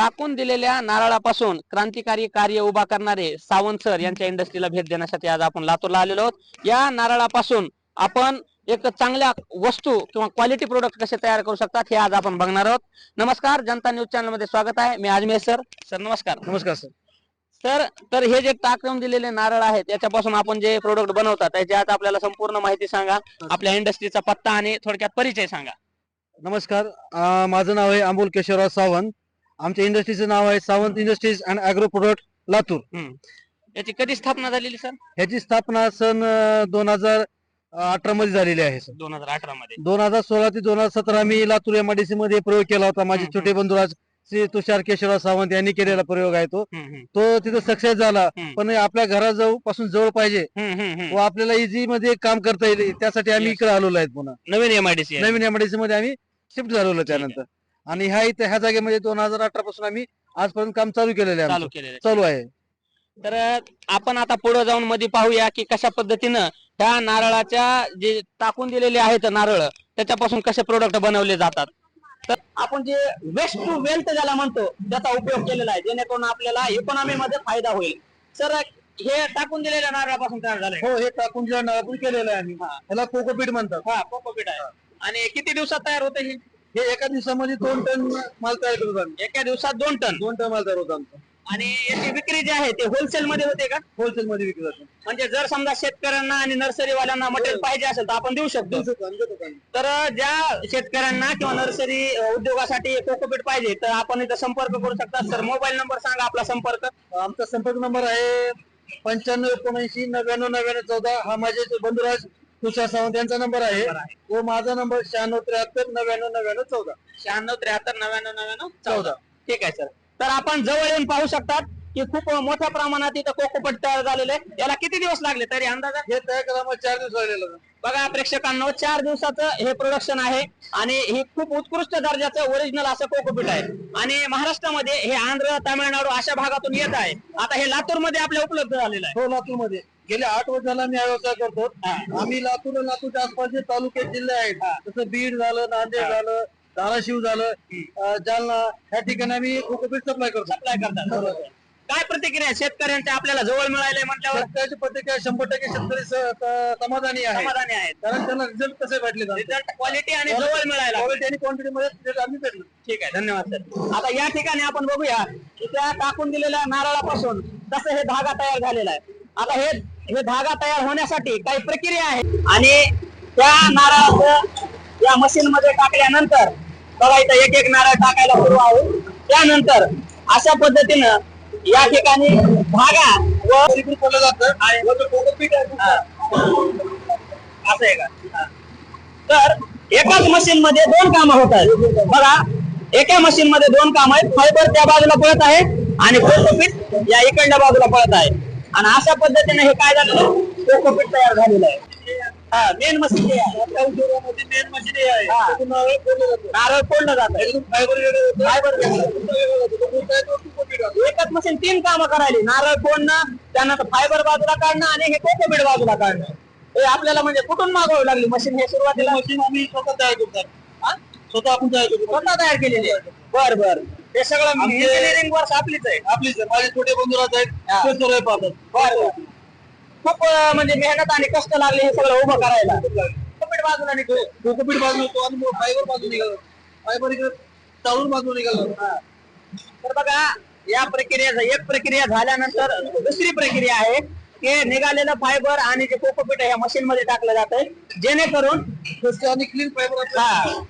टाकून दिलेल्या नारळापासून क्रांतिकारी कार्य उभा करणारे सावंत सर यांच्या इंडस्ट्रीला भेट देण्यासाठी आज आपण लातूरला आलेलो आहोत. या नारळापासून आपण एक चांगल्या वस्तू किंवा क्वालिटी प्रोडक्ट कसे तयार करू शकतात हे आज आपण बघणार आहोत. नमस्कार जनता न्यूज चॅनलमध्ये स्वागत आहे. मी अजमेर सर. सर नमस्कार. नमस्कार सर. सर तर हे जे टाकून दिलेले नारळ आहेत याच्यापासून आपण जे प्रोडक्ट बनवतात त्याची आज आपल्याला संपूर्ण माहिती सांगा. आपल्या इंडस्ट्रीचा पत्ता आणि थोडक्यात परिचय सांगा. नमस्कार. माझं नाव आहे अमोल केशवराव सावंत. आमच्या इंडस्ट्रीचं नाव आहे Sawant industries and agro product Latur. याची कधी स्थापना झालेली सर? ह्याची स्थापना सन दोन हजार अठरा मध्ये झालेली आहे सर. दोन हजार अठरा मध्ये दोन हजार सोळा ते दोन हजार सतरा मी लातूर एमआयडीसी मध्ये प्रयोग केला होता. माझे हम्म, छोटे बंधुराज श्री तुषार केशवराव सावंत यांनी केलेला प्रयोग आहे तो. हम्म, हम्म, तो तिथं सक्सेस झाला. हम्म. पण आपल्या घराजवळपासून जवळ पाहिजे. हम्म, हम्म, हम्म. व आपल्याला इझी मध्ये काम करता येईल. त्यासाठी आम्ही Yes. इकडे आलेलो आहेत पुन्हा. नवीन एमआयडीसी नवीन एमआयडीसी मध्ये आम्ही शिफ्ट झालेलो त्यानंतर. आणि ह्या इथे ह्या जागेमध्ये दोन हजार अठरा पासून आम्ही आजपर्यंत काम चालू केलेलं आहे चालू आमचं. केलेलं आहे. चालू आहे. तर आपण आता पुढे जाऊन मध्ये पाहूया की कशा पद्धतीनं ह्या नारळाच्या जे टाकून दिलेले आहेत नारळ त्याच्यापासून कसे प्रोडक्ट बनवले जातात. तर आपण जे वेस्ट टू वेल्थ ज्याला म्हणतो त्याचा उपयोग केलेला आहे. जेणेकरून आपल्याला इकॉनॉमी मध्ये फायदा होईल. सर हे टाकून दिलेल्या नारळापासून तयार झालंय. हो हे टाकून जे नारळ केलेलं आहे आम्ही. ह्याला कोकोपीट म्हणतात. हा कोकोपीट आहे. आणि किती दिवसात तयार होते हे? हे एका दिवसामध्ये दोन टन माल तयार करतो आम्ही. एका दिवसात दोन टन? दोन टन माल तयार होतो आमचा. आणि याची विक्री जी आहे ते होलसेल मध्ये होते का? होलसेल मध्ये विकला जातो म्हणजे जर समजा शेतकऱ्यांना आणि नर्सरीवाल्यांना मटेरियल पाहिजे असेल तर आपण देऊ शकतो. देऊ. तर ज्या शेतकऱ्यांना किंवा नर्सरी उद्योगासाठी कोकोपीट पाहिजे तर आपण इथं संपर्क करू शकता. सर मोबाईल नंबर सांगा आपला संपर्क. आमचा संपर्क नंबर आहे पंच्याण्णव एकोणऐंशी नव्याण्णव नव्याण्णव चौदा. हा माझे बंधुराज तुषार सावंत यांचा नंबर आहे. व माझा नंबर शहाण्णव त्र्याहत्तर नव्याण्णव नव्याण्णव चौदा. शहाण्णव त्र्याहत्तर नव्याण्णव नव्याण्णव चौदा. ठीक आहे सर तर आपण जवळ येऊन पाहू शकतात की खूप मोठ्या प्रमाणात इथं कोकोपीट तयार झालेले आहे. याला किती दिवस लागले तरी अंदाजा? हे तयार करायला चार दिवस लागलेला बघा प्रेक्षकांनो चार दिवसाचं हे प्रोडक्शन आहे आणि हे खूप उत्कृष्ट दर्जाचं ओरिजिनल असं कोकोपीट आहे. आणि महाराष्ट्रामध्ये हे आंध्र तामिळनाडू अशा भागातून येत आहे. आता हे लातूरमध्ये आपल्या उपलब्ध झालेलं आहे. हो लातूरमध्ये गेल्या आठ वर्षाला मी हा व्यवसाय करतो. आम्ही लातूर आणि लातूरच्या आसपासचे तालुके जिल्हे आहेत. जसं बीड झालं नांदेड झालं धाराशिव झालं जालना ह्या ठिकाणी आम्ही कोकोपीट सप्लाय करतो. सप्लाय करतात. काय प्रतिक्रिया आहे? शेतकऱ्यांच्या आपल्याला जवळ मिळाले म्हटल्यावर? शेतकऱ्याची प्रतिक्रिया शंभर टक्के शेतकरी समाधानी आहे. समाधानी आहेत. कारण त्यांना रिझल्ट कसे भेटले रिझल्ट क्वालिटी आणि जवळ मिळायला क्वालिटी आणि क्वांटिटी मध्ये आम्ही भेटलो. ठीक आहे धन्यवाद सर. आता या ठिकाणी आपण बघूया की त्या टाकून दिलेल्या नारळापासून कसं हे धागा तयार झालेला आहे. आता हे हे धागा तयार होण्यासाठी काही प्रक्रिया आहे. आणि त्या नारळाचं या मशीन मध्ये टाकल्यानंतर बघा इथं एक एक नारळ टाकायला सुरू आहे. त्यानंतर अशा पद्धतीनं या ठिकाणी धागा व जातं. आणि हा. असं आहे का. तर एकाच मशीन मध्ये दोन कामं होत आहेत. बघा एका मशीन मध्ये दोन काम आहेत. फायबर त्या बाजूला पळत आहे आणि कोकोपीट या इकडल्या बाजूला पळत आहे. आणि अशा पद्धतीने हे काय झालं? कोकोपीट तयार झालेलं आहे. हा मेन मशीन मेन मशीन नारळ फोडलं जातं. फायबर. एकच मशीन तीन कामं करायली. नारळ फोडणं त्यानंतर फायबर बाजूला काढणं आणि हे कोकोपीट बाजूला काढणं. हे आपल्याला म्हणजे कुठून मागवावी लागली मशीन? हे सुरुवातीला मशीन आम्ही स्वतः तयार करतो हा? स्वतः आपण तयार करतो स्वतः तयार केलेली आहे. बर बर. हे सगळं आमचे- इंजिनिअरिंग वर्ष आपलीच आहे. आपली सर माझे छोटे बंधुराज आहेत. हा. ते सर्व पाहतात. खूप अं, म्हणजे मेहनत आणि कष्ट लागले हे सगळं उभं करायला. कोकोपीट बाजूला बाजू येतो आणि फायबर बाजू निघालं. फायबर इकडे चालून बाजू निघालं. तर बघा या प्रक्रियेचा एक प्रक्रिया झाल्यानंतर दुसरी प्रक्रिया आहे की निघालेलं फायबर आणि जे कोकोपीट आहे या मशीन मध्ये टाकलं जात आहे जेणेकरून आणि क्लीन फायबर हा.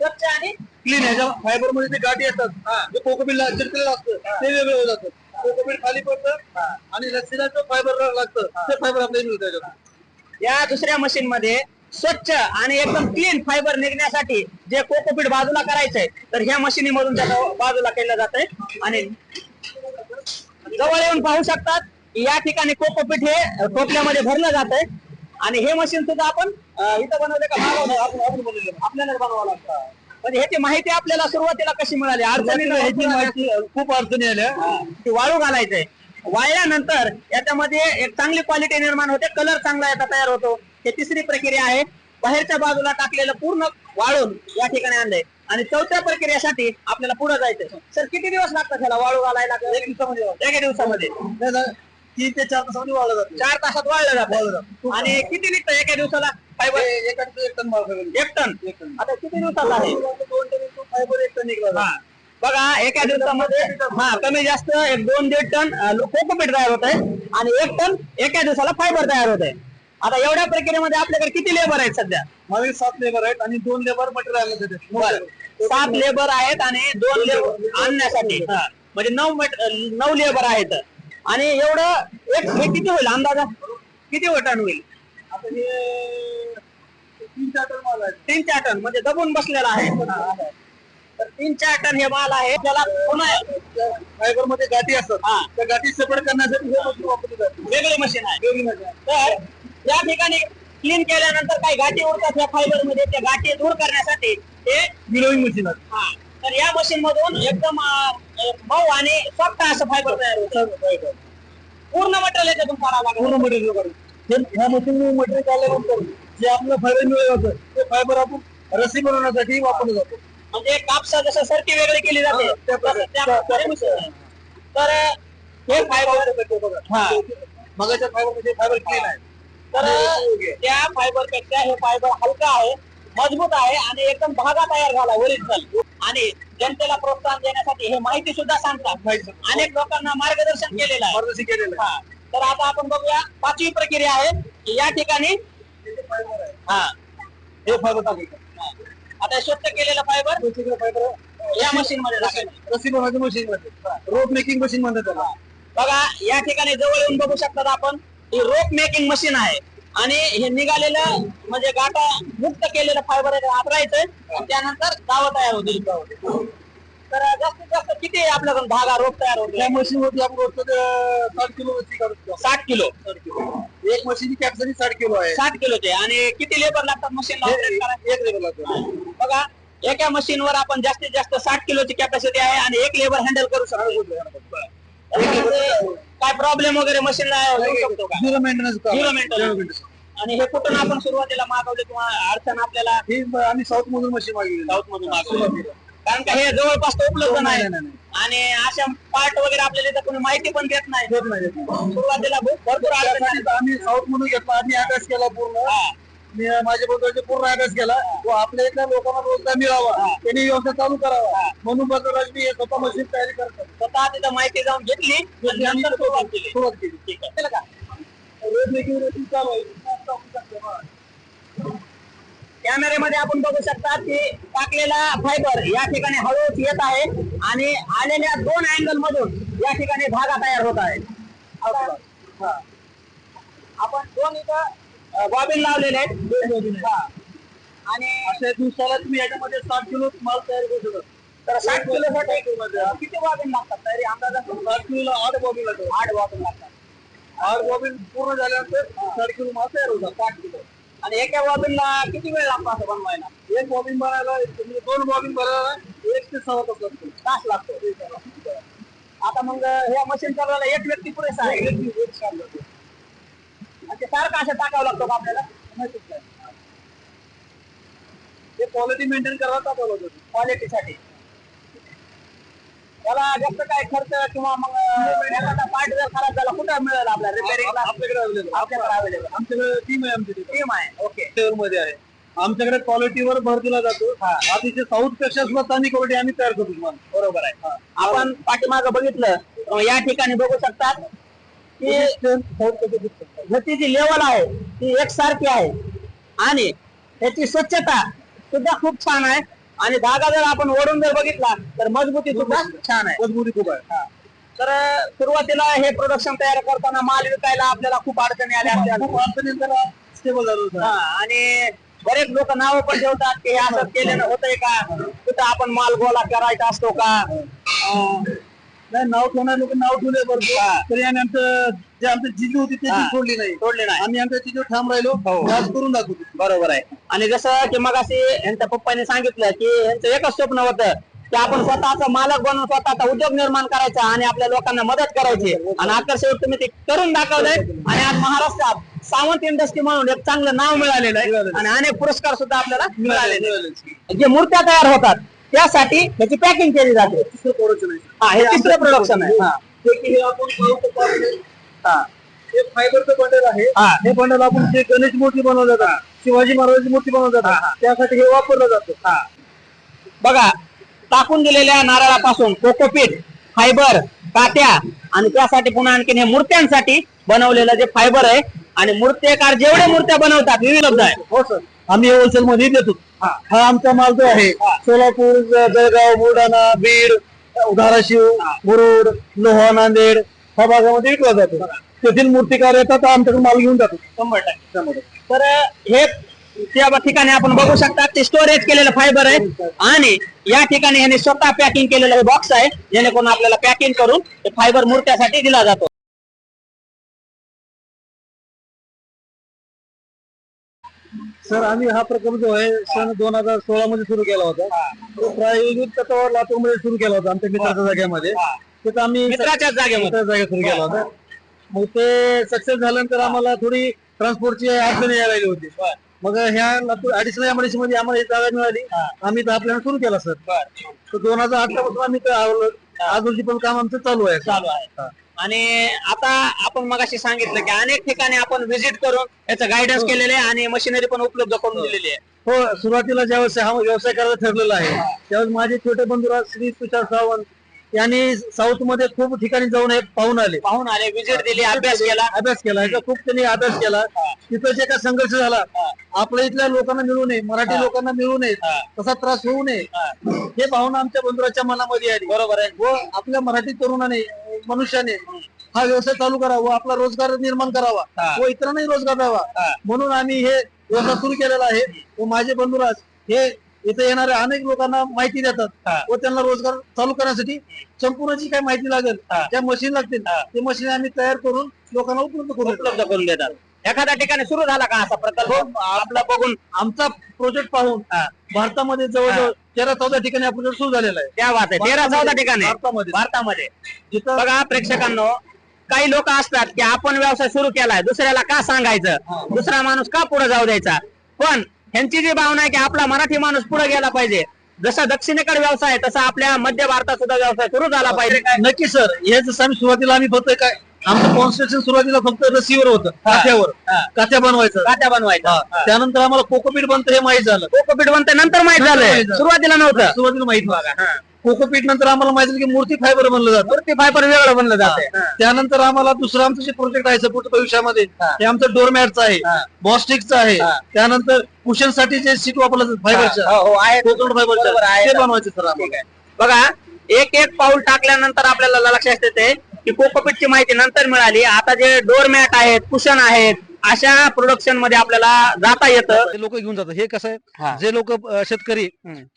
स्वच्छ आणि क्लीन ह्याच्या फायबरमध्ये जे गाठी असतात जे कोकोपीट चिरकलेलं असतं ते वेगळं होत जातं कोकोपीट खाली पडतं आणि लसीला जो फायबर लागतं ते फायबर आपल्याला मिळतं या दुसऱ्या मशीन मध्ये स्वच्छ आणि एकदम क्लीन फायबर निघण्यासाठी जे कोकोपीट बाजूला करायचंय तर ह्या मशीनीमधून त्याला बाजूला केलं जात आहे आणि जवळ येऊन पाहू शकतात या ठिकाणी कोकोपीट हे टोपल्यामध्ये भरलं जात आहे आणि हे मशीन सुद्धा आपण इथं बनवलं का? आपण आपण आपल्याला बनवावं लागतं. म्हणजे ह्याची माहिती आपल्याला सुरुवातीला कशी मिळाली? अडचणी ह्याची माहिती खूप अडचणी आल्या. की वाळू घालायचंय. वाळल्यानंतर याच्यामध्ये एक चांगली क्वालिटी निर्माण होते. कलर चांगला याचा तयार होतो. हे तिसरी प्रक्रिया आहे. बाहेरच्या बाजूला टाकलेलं पूर्ण वाळून या ठिकाणी आणलंय. आणि चौथ्या प्रक्रियेसाठी आपल्याला पुढे जायचं सर किती दिवस लागतात त्याला वाळू घालायला? एक दिवसामध्ये. एका दिवसामध्ये. तीन ते चार तासामध्ये वाळलं जातं. चार तासात वाळलं जातं. आणि किती निघतं एका दिवसाला? फायबर? एका दिवसात टन माल एक टन. एक टन. आता किती दिवसाला आहे? दोन टन फायबर एक टन निघाला. हा. बघा एका दिवसामध्ये हा कमी जास्त एक दोन दीड टन कोकोपीट तयार होत आहे आणि एक टन एका दिवसाला फायबर तयार होत आहे आता एवढ्या प्रक्रियेमध्ये आपल्याकडे किती लेबर आहेत सध्या? माझे सात लेबर आहेत आणि दोन लेबर मटेरियल बरं. सात लेबर आहेत आणि दोन लेबर आणण्यासाठी. हा. म्हणजे नऊ मट- नऊ लेबर आहेत. आणि एवढं एक हे किती होईल अंदाजा? किती टन होईल? आता हे तीन चार टन माल आहे. तीन चार टन म्हणजे दबून बसलेला आहे. तर तीन चार टन हे माल आहे. त्याला पुन्हा फायबरमध्ये गाठी असतात. हा. त्या गाठी सेपरेट करण्यासाठी हे मशीन वापरली जाते. वेगळी मशीन आहे. तर या ठिकाणी क्लीन केल्यानंतर काही गाठी उडतात या फायबरमध्ये त्या गाठी दूर करण्यासाठी ते विलोईंग मशीन आहे. हा. तर या मशीन मधून एकदम अं, मऊ आणि सॉफ्ट असं फायबर तयार होतं. पूर्ण मटेरियल याच्यातून काढावं लागेल. पूर्ण मटेरियल काढून. हे ह्या मशीन मटेरियल काढल्यानंतर जे आपलं फायबर मिळत होतं ते फायबर आपण रस्सी बनवण्यासाठी वापरलं जातो म्हणजे कापसा जसं सरकी वेगळी केली जाते हा, त्या प्रकारे. तसं त्या प्रकारे machine आहे. तर हे फायबर हा. मगाच्या फायबरमध्ये फायबर क्लीन आहे तर त्या फायबरपेक्षा हे फायबर हलका आहे मजबूत आहे आणि एकदम धागा तयार झाला ओरिजिनल आणि जनतेला प्रोत्साहन देण्यासाठी हे माहिती सुद्धा सांगतात माहिती. अनेक लोकांना मार्गदर्शन केलेलं आहे मार्गदर्शन केलेलं आहे हा. तर आता आपण बघूया पाचवी प्रक्रिया आहे की या ठिकाणी हे. आहे हा फायबर टाकायचं. आता स्वच्छ केलेलं फायबर फायबर या मशीन मध्ये टाकायचं. रस्सी मशीन मध्ये. रोप मेकिंग मशीन म्हणतात त्याला. बघा या ठिकाणी जवळ येऊन बघू शकतात आपण ही रोप मेकिंग मशीन आहे. आणि हे निघालेलं म्हणजे गाठा मुक्त केलेलं फायबर आतरायचं आणि त्यानंतर दावा तयार होतील. तर जास्तीत जास्त किती आपल्याकडून धागा रोप तयार होतो त्या मशीन वरती आपण रोजचं ते साठ किलो काढतो साठ किलो? एक मशीनची कॅपॅसिटी साठ किलो आहे. साठ किलोचे आणि किती लेबर लागतात ऑपरेट करायला एक लेबर लागतो बघा एका मशीनवर आपण जास्तीत जास्त साठ किलोची कॅपॅसिटी आहे आणि एक लेबर हँडल करू शकतो. त्याच्यामध्ये काय प्रॉब्लेम वगैरे मशीनला येऊ शकतो का? Zero maintenance Zero maintenance. आणि हे कुठून आपण सुरुवातीला मागवले? किंवा अडचण आपल्याला? ही आम्ही साऊथ मधून मशीन मागवली साऊथ मधून मागवली कारण का हे जवळपास तर उपलब्ध नाही नाही, नाही, आणि अशा पार्ट वगैरे आपल्याला इथं कोणी माहिती पण देत नाही. देत नाही, देत नाही. सुरुवातीला भू- भरपूर अडचण त्यासाठी आली. आम्ही साऊथ मधून घेतला आम्ही अभ्यास केला पूर्ण. हा. मी माझ्या बरोबरचे पूर्ण अभ्यास केला. व आपल्या इथल्या लोकांना रोजगार मिळावा. त्यांनी व्यवसाय चालू करावा. म्हणून बसवराज मी हे स्वतः मशीन तयारी करतो. स्वतः तिथं माहिती जाऊन घेतली आणि नंतर सुरुवात केली सुरुवात केली. ठीक आहे. केलं का रोज मेकिंग चालू आहे. कॅमेऱ्यामध्ये आपण बघू शकता की टाकलेला फायबर या ठिकाणी हळूच येत आहे आणि आलेल्या दोन अँगल मधून या ठिकाणी धागा तयार होत आहे. आपण दोन इथं बॉबिन लावलेले आहेत. आणि अशा दिवसाला तुम्ही याच्यामध्ये साठ किलो माल तयार करू शकता तर साठ किलो साठी किती बॉबिन लागतात? तरी अंदाजा साठ किलोला आठ बॉबिन लागतो आठ बॉबिन लागतात. आठ बॉबिन पूर्ण झाल्यानंतर साठ किलो माल तयार होतात. साठ किलो. आणि एका बॉबिनला किती वेळ लागतो असं बनवायला? एक बॉबिन बनायला म्हणजे दोन बॉबिन बनायला एक ते सहा तास लागतो. तास लागतो. आता मग ह्या मशीन चालवायला एक व्यक्ती पुरेसा आहे. एक काम लागतो. आणि ते सारखं असं टाकावं लागतं का आपल्याला? माहितीच. ते क्वालिटी मेंटेन करायला टाकावं लागतं क्वालिटीसाठी त्याला जास्त काय खर्च किंवा मग एखादा पार्ट जर खराब झाला कुठं मिळेल आपल्याला रिपेअरिंगला आपल्याकडे अवेलेबल आपल्याकडे अवेलेबल आमच्याकडे टीम आहे आमची टीम आहे. ओके मध्ये आहे. आमच्याकडे क्वालिटीवर भर दिला जातो. अतिशय साऊथपेक्षा सुद्धा चांगली क्वालिटी आम्ही तयार करतो तुम्हाला. बरोबर आहे. आपण पाठीमागं बघितलं तर या ठिकाणी बघू शकतात की ह्याची जी लेवल आहे ती एकसारखी आहे. आणि त्याची स्वच्छता सुद्धा खूप छान आहे. आणि धागा जर आपण ओढून जर बघितला तर मजबूती सुद्धा छान आहे. मजबूती खूप आहे. तर सुरुवातीला हे प्रोडक्शन तयार करताना माल विकायला आपल्याला खूप अडचणी आल्या. खूप अडचणी स्टेबल झालं आणि बरेच लोक नाव पण ठेवतात की हे असं केल्यानं होतंय का? कुठं आपण माल गोळा करायचा असतो का? नाही नाव ठेवणारे लोक नाव ठेवले हा. बरोबर तरी आम्ही आमचं जे आमचं जिजू होती ते हा. सोडली नाही. सोडले नाही. आम्ही आमच्या जिजू ठाम राहिलो. हो. आज करून दाखवतो. बरोबर आहे. आणि जसं की मग यांच्या पप्पाने सांगितलं की यांचं एकच स्वप्न होतं की आपण स्वतःचा मालक बनून स्वतःचा उद्योग निर्माण करायचा आणि आपल्या लोकांना मदत करायची. आणि आकर्षक तुम्ही ते करून दाखवलंय. आणि आज महाराष्ट्रात सावंत इंडस्ट्री म्हणून एक चांगलं नाव मिळालेलं आहे. आणि अनेक पुरस्कार सुद्धा आपल्याला मिळालेले. जे मूर्त्या तयार होतात. त्यासाठी त्याची पॅकिंग केली जाते. तिसरं प्रोडक्शन आहे हा हे तिसरं प्रोडक्शन आहे. हा. जे की हे आपण पाहतो पाहिजे हा. हे फायबरचं बंडल आहे. हा. हे बंडल आपण जे गणेश मूर्ती बनवलं जातात शिवाजी महाराजांची मूर्ती बनवलं. जातात त्यासाठी हे वापरलं जातं. हा. बघा टाकून दिलेल्या नारळापासून कोकोपीट फायबर काट्या आणि त्यासाठी पुन्हा आणखीन हे मूर्त्यांसाठी बनवलेलं जे फायबर आहे आणि मूर्तीकार जेवढे मूर्त्या बनवतात विविध आहे हो सर. आम्ही होलसेल मध्ये देतो. हा. आमचा माल जो आहे. सोलापूर जळगाव बुलढाणा बीड धाराशिव. मुरुड लोहा नांदेड ह्या भागामध्ये विकला जातो तेथील मूर्तिकार येतात आमच्याकडे माल घेऊन जातो शंभर टक्के तर हे त्या ठिकाणी आपण बघू शकता ते स्टोरेज केलेलं फायबर आहे आणि या ठिकाणी ह्याने स्वतः पॅकिंग केलेलं हे बॉक्स आहे जेणेकरून आपल्याला पॅकिंग करून ते फायबर मूर्त्यासाठी दिला जातो सर आम्ही हा प्रकल्प जो आहे सन दोन हजार सोळा मध्ये सुरू केला होता. तो प्रायोगिक तत्वावर लातूरमध्ये सुरू केला होता आमच्या मित्राच्या जागेमध्ये. तिथं आम्ही जागेमध्ये. मित्राच्या जागेत सुरू केला होता. मग ते सक्सेस झाल्यानंतर आम्हाला थोडी ट्रान्सपोर्टची अडचण यायला लागली होती. मग ह्या लातूर अडीचशे एमआयडीसी मध्ये आम्हाला ही जागा मिळाली. आम्ही तर आपल्याला सुरू केला सर. तर दोन हजार अठरा पासून आम्ही तर आवलो- आज रोजी पण काम आमचं चालू आहे. चालू आहे. आणि आता आपण मगाशी सांगितलं की अनेक ठिकाणी आपण व्हिजिट करून याचं गायडन्स केलेले आहे आणि मशिनरी पण उपलब्ध करून दिलेली आहे. हो सुरुवातीला ज्यावेळेस हा व्यवसाय करायला ठरलेला आहे त्यावेळेस माझे छोटे बंधुराज श्री तुषार सावंत यांनी साऊथमध्ये खूप ठिकाणी जाऊन हे पाहून आले. पाहून आले व्हिजिट दिली अभ्यास केला. अभ्यास केला याचा खूप त्यांनी अभ्यास केला. तिथं जे काय संघर्ष झाला आपल्या इथल्या लोकांना मिळू नये मराठी लोकांना मिळू नये तसा त्रास होऊ नये. हे. पाहून आमच्या बंधुराच्या मनामध्ये आली. बरोबर आहे. व आपल्या मराठी तरुणाने मनुष्याने हा व्यवसाय चालू करावा व आपला रोजगार निर्माण करावा. व इतरांनाही रोजगार द्यावा. म्हणून आम्ही हे व्यवसाय सुरू केलेला आहे. व माझे बंधुराज हे इथे येणाऱ्या अनेक लोकांना माहिती देतात. हा. व त्यांना रोजगार चालू करण्यासाठी संपूर्ण जी काही माहिती लागेल. हा. त्या मशीन लागतील हा. ते मशीन आम्ही तयार करून लोकांना उपलब्ध करू उपलब्ध करून देतात. एखाद्या ठिकाणी सुरू झाला का असा प्रकल्प? आपला बघून आमचा प्रोजेक्ट पाहून हा. भारतामध्ये जवळजवळ तेरा चौदा ठिकाणी हा प्रोजेक्ट सुरू झालेला आहे. त्या बात आहे. तेरा चौदा ठिकाणी? भारतामध्ये. भारतामध्ये. जिथं बघा प्रेक्षकांनो काही लोक असतात की आपण व्यवसाय सुरू केलाय दुसऱ्याला का सांगायचं? दुसरा माणूस का पुढे जाऊ द्यायचा? पण ह्यांची जी भावना आहे की आपला मराठी माणूस पुढे गेला पाहिजे. जसा दक्षिणेकडे व्यवसाय आहे तसा आपल्या मध्य भारतात सुद्धा व्यवसाय सुरू झाला पाहिजे. नक्की सर. हे जसं आम्ही सुरुवातीला आम्ही फक्त काय? आमचं कॉन्स्ट्रक्शन सुरुवातीला फक्त रसीवर होतं काथ्यावर हा. काथ्या बनवायचं. कात्या बनवायचा. त्यानंतर आम्हाला कोकोपीट बनतं हे माहीत झालं. कोकोपीट बनते नंतर माहीत झालं. सुरुवातीला नव्हतं. सुरुवातीला माहीत नव्हतं कोकोपीट नंतर आम्हाला माहीत झालं की मूर्ती फायबर बनलं जातं मूर्ती फायबर वेगळं बनलं जाते त्यानंतर आम्हाला दुसरं आमचं जे प्रोजेक्ट आहे सपोर्ट भविष्यामध्ये. ते आमचं डोरमॅटचं आहे. बॉस्टिकचं आहे. त्यानंतर कुशनसाठी जे सीट वापरलं जातं फायबरचं आहे. कोकण फायबरचं. ते बनवायचं सर आम्हाला. बघा एक एक पाऊल टाकल्यानंतर आपल्याला लक्षात येते की कोकोपीटची माहिती नंतर मिळाली आता जे डोरमॅट आहेत कुशन आहेत अशा प्रोडक्शनमध्ये आपल्याला जाता येतं लोक घेऊन जातात हे कसं. आहे जे लोक शेतकरी.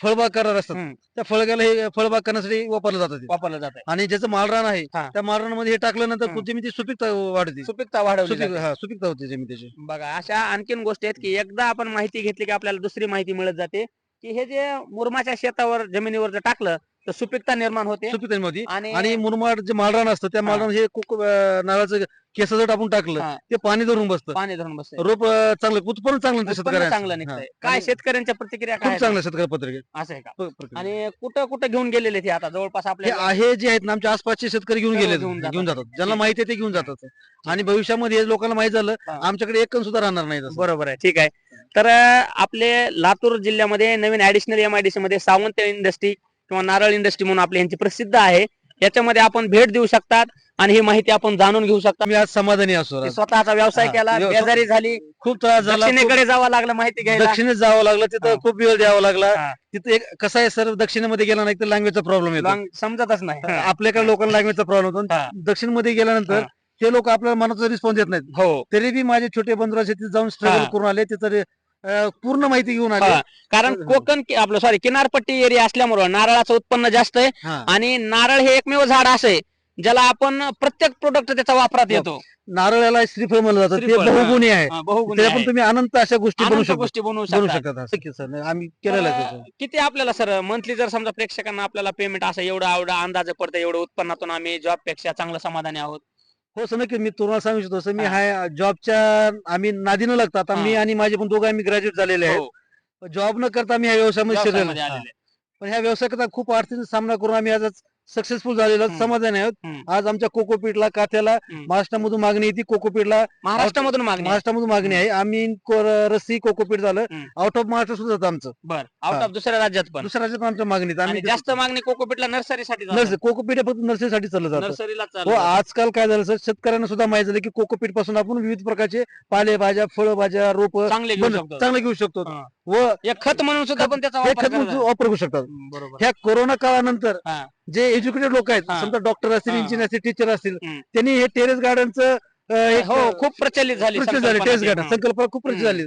फळबाग करणार असतात. त्या फळगाला हे फळबाग करण्यासाठी वापरलं जातं ते. वापरलं जात आणि ज्याचं मालरान आहे. त्या मालरानामध्ये हे टाकल्यानंतर. जमिनीची सुपीकता वाढते सुपीकता वाढवली सुपीकता होते जमिनीची बघा अशा आणखीन गोष्टी आहेत की एकदा आपण माहिती घेतली की आपल्याला दुसरी माहिती मिळत जाते की हे जे मुरमाच्या शेतावर जमिनीवर जर टाकलं तर सुपीकता निर्माण होते सुपीकतेमध्ये आणि आणि मुरमाड जे मालरान असतं त्या हा. मालरान हे कोक अं, नारळाचं केस जर टाकून टाकलं हा. ते पाणी धरून बसतं पाणी धरून बसते रोप अं, चांगलं उत्पन्न चांगलं निघतं उत्पन्न शेतकऱ्यांचं. चांगलं हा. निघतंय काय आणि शेतकऱ्यांच्या प्रतिक्रिया काय खूप आहेत? चांगलं शेतकरी पत्रिकेत असं आहे का प- प्रक्रिया. आणि कुठं कुठं घेऊन गेलेले ते आता जवळपास हे आपल्या आहे जे आहेत ना आमच्या आसपासचे शेतकरी घेऊन सर्व गेले घेऊन जातात. घेऊन जातात ज्यांना. माहिती आहे ते घेऊन जातात आणि भविष्यामध्ये हे लोकांना माहीत झालं हा. आमच्याकडे एक कण सुद्धा राहणार नाही तसं. बरोबर आहे ठीक आहे तर अं, आपले लातूर जिल्ह्यामध्ये नवीन ऍडिशनल एमआयडीसी मध्ये सावंत इंडस्ट्री किंवा नारळ इंडस्ट्री म्हणून आपली यांची प्रसिद्ध आहे याच्यामध्ये आपण भेट देऊ शकतात आणि ही माहिती आपण जाणून घेऊ शकता मी आज समाधानी असो स्वतःचा व्यवसाय केला बेजारी झाली खूप त्रास झाला दक्षिणेकडे जावं लागलं माहिती घ्यायला दक्षिणेत जावं लागलं तिथं. खूप वेळ द्यावा लागला. तिथं एक कसं आहे सर दक्षिणेमध्ये गेला नाही तर लँग्वेजचा प्रॉब्लेम येतो समजतच नाही. आपल्याकडे लोकांना लँग्वेजचा प्रॉब्लेम होतो हा. दक्षिणमध्ये गेल्यानंतर. ते लोक आपल्याला मनाचा रिस्पॉन्स देत नाहीत हो तरी बी माझे छोटे बंधू तिथे जाऊन स्ट्रगल. करून आले तिथं अं, पूर्ण माहिती घेऊन आले हा. कारण हो. कोकण कि- आपलं सॉरी किनारपट्टी एरिया असल्यामुळे नारळाचं उत्पन्न जास्त आहे हा. आणि नारळ हे एकमेव झाड असं आहे ज्याला आपण प्रत्येक प्रोडक्ट त्याचा वापरात येतो नारळाला श्रीफळ म्हणलं जातं ते श्रीफळ, हा. बहुगुणी आहे हा, बहुगुणी त्याच्या पण आहे. तुम्ही अनंत अशा गोष्टी बनवू अनंत शकता गोष्टी बनवू बनवू शकतात हा. सर आम्ही केलेलं आहे. किती आपल्याला सर मंथली जर समजा प्रेक्षकांना आपल्याला पेमेंट असं एवढं एवढं अंदाजे पडतं एवढं उत्पन्नातून आम्ही जॉबपेक्षा चांगलं समाधानी आहोत हो सर नक्की मी तुम्हाला सांगू इच्छितो सर मी हा. हाय जॉबच्या आम्ही नादी न लागता आता हा. मी आणि माझे पण दोघं आम्ही ग्रॅज्युएट झालेले हो, आहेत जॉब न करता मी ह्या व्यवसायामध्ये शिरलेलो व्यवसायामध्ये आहे. आलेले. पण ह्या खूप अडचणीचा सामना करून आम्ही आज सक्सेसफुल झालेलो. समाधानी आहोत. आज आमच्या कोकोपीटला काथ्याला. महाराष्ट्रामधून मागणी येते कोकोपीटला महाराष्ट्रामधून मागणी. महाराष्ट्रामधून मागणी आहे. आम्ही रस्सी कोकोपीट झालं. आउट ऑफ महाराष्ट्र सुद्धा जातं आमचं. बर. आउट. ऑफ दुसऱ्या राज्यात पण. दुसऱ्या राज्यात आमच्या मागणीत आम्ही जास्त मागणी कोकोपीटला नर्सरीसाठी नर्सरी कोकोपीट हे फक्त नर्सरीसाठी चाललं जातं. नर्सरीला हो आजकाल काय झालं सर? शेतकऱ्यांना सुद्धा माहीत झालं की कोकोपीटपासून आपण विविध प्रकारचे पालेभाज्या फळभाज्या रोप चांगले घेऊ शकतो. चांगले घेऊ शकतो. व खत म्हणून सुद्धा पण त्याचा वापर करू शकतात. ह्या कोरोना काळानंतर. जे एज्युकेटेड लोक आहेत हा. समजा डॉक्टर असतील हा. इंजिनियर असतील टीचर असतील. त्यांनी हे टेरेस गार्डनचं एक हो खूप प्रचलित झाली प्रचलित झाली टेरेस. गार्डन हा. संकल्पना खूप प्रचलित. झाली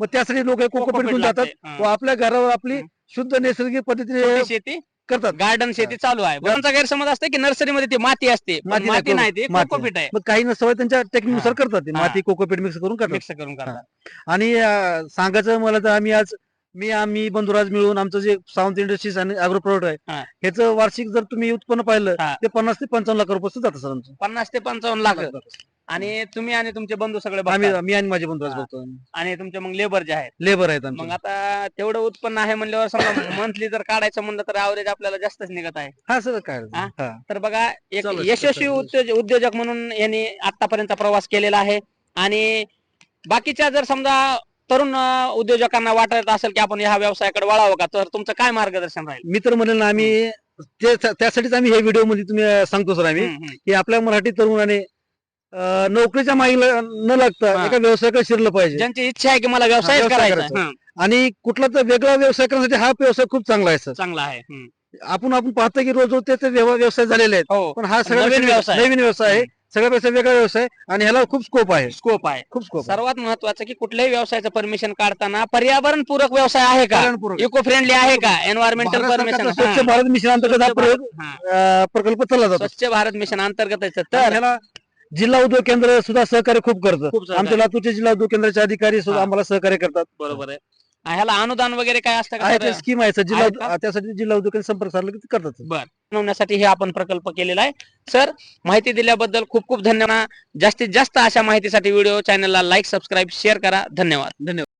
मग त्यासाठी लोक कोकोपीट घेऊन जातात. हा. व आपल्या घरावर आपली. शुद्ध नैसर्गिक पद्धतीने शेती करतात गार्डन शेती चालू आहे बराचसा गैरसमज असते की नर्सरीमध्ये ती माती असते माती नाही, माती नाही ती कोकोपीट आहे मग काही नसतं त्यांच्या टेक्निकनुसार करतात हा. माती कोकोपीट मिक्स करून मिक्स करून करतात आणि सांगायचं मला तर आम्ही आज मी आम्ही बंधुराज मिळून आमचं जे सावंत इंडस्ट्रीज आणि अॅग्रो प्रोडक्ट. आहे ह्याचं वार्षिक जर तुम्ही उत्पन्न पाहिलं. ते पन्नास ते पंचावन्न लाख रुपये जातं सर आमचं. पन्नास ते पंचावन्न लाख. आणि तुम्ही आणि तुमचे बंधू सगळे आम्ही. मी आणि माझे बंधुराज हा. बघतो. आणि तुमचे मग लेबर जे आहेत. लेबर आहेत मग आता तेवढं उत्पन्न आहे म्हणल्यावर समजा मंथली जर काढायचं म्हणलं तर ऍव्हरेज आपल्याला जास्तच निघत आहे. हा सर काय. तर बघा एक यशस्वी उद्योजक म्हणून यांनी आतापर्यंत प्रवास केलेला आहे. आणि बाकीच्या जर समजा तरुण उद्योजकांना वाटत असेल की आपण ह्या व्यवसायाकडे वळावं का? तर तुमचं काय मार्गदर्शन राहील? मी तर म्हणेल ना आम्ही त्यासाठीच आम्ही हे व्हिडिओमध्ये तुम्ही सांगतो सर आम्ही. की आपल्या मराठी तरुणाने नोकरीच्या मागे न लागता. एका व्यवसायाकडे शिरलं पाहिजे. ज्यांची इच्छा आहे की मला व्यवसाय करायचा आणि कुठला तर वेगळा व्यवसाय करण्यासाठी हा व्यवसाय खूप चांगला आहे सर. चांगला आहे. आपण आपण पाहतो की रोज रोज त्याचे व्यव- व्यवसाय झालेले आहेत. हो. पण हा व्यवसाय. नवीन व्यवसाय आहे. सगळ्यापेक्षा वेगळा व्यवसाय आणि ह्याला खूप स्कोप आहे. स्कोप आहे. खूप स्कोप सर्वात महत्वाचं की कुठल्याही व्यवसायाचं परमिशन काढताना पर्यावरण पूरक व्यवसाय आहे का? इको फ्रेंडली आहे का? एन्व्हायरमेंटल परमिशन स्वच्छ भारत मिशन अंतर्गत हा प्रयोग अं, प्रकल्प चालला जातो. स्वच्छ भारत मिशन अंतर्गत आहे. तर तर ह्याला जिल्हा उद्योग केंद्र सुद्धा सहकार्य खूप करतं. सहकार्य. आमच्या लातूरचे जिल्हा उद्योग केंद्राचे अधिकारी सुद्धा हा. आम्हाला सहकार्य करतात. बरोबर आहे. ह्याला अनुदान वगैरे काय असतं का आहे सर? ते स्कीम आहे सर. जिल्हा का? त्यासाठी जिल्हा उद्योग केंद्र संपर्क साधला की ते करतात बर. बनवण्यासाठी हे आपण प्रकल्प केलेला आहे. सर माहिती दिल्याबद्दल खूप खूप धन्यवाद. जास्तीत जास्त अशा माहितीसाठी व्हिडिओ चॅनलला लाईक सबस्क्राईब शेअर करा. धन्यवाद. धन्यवाद.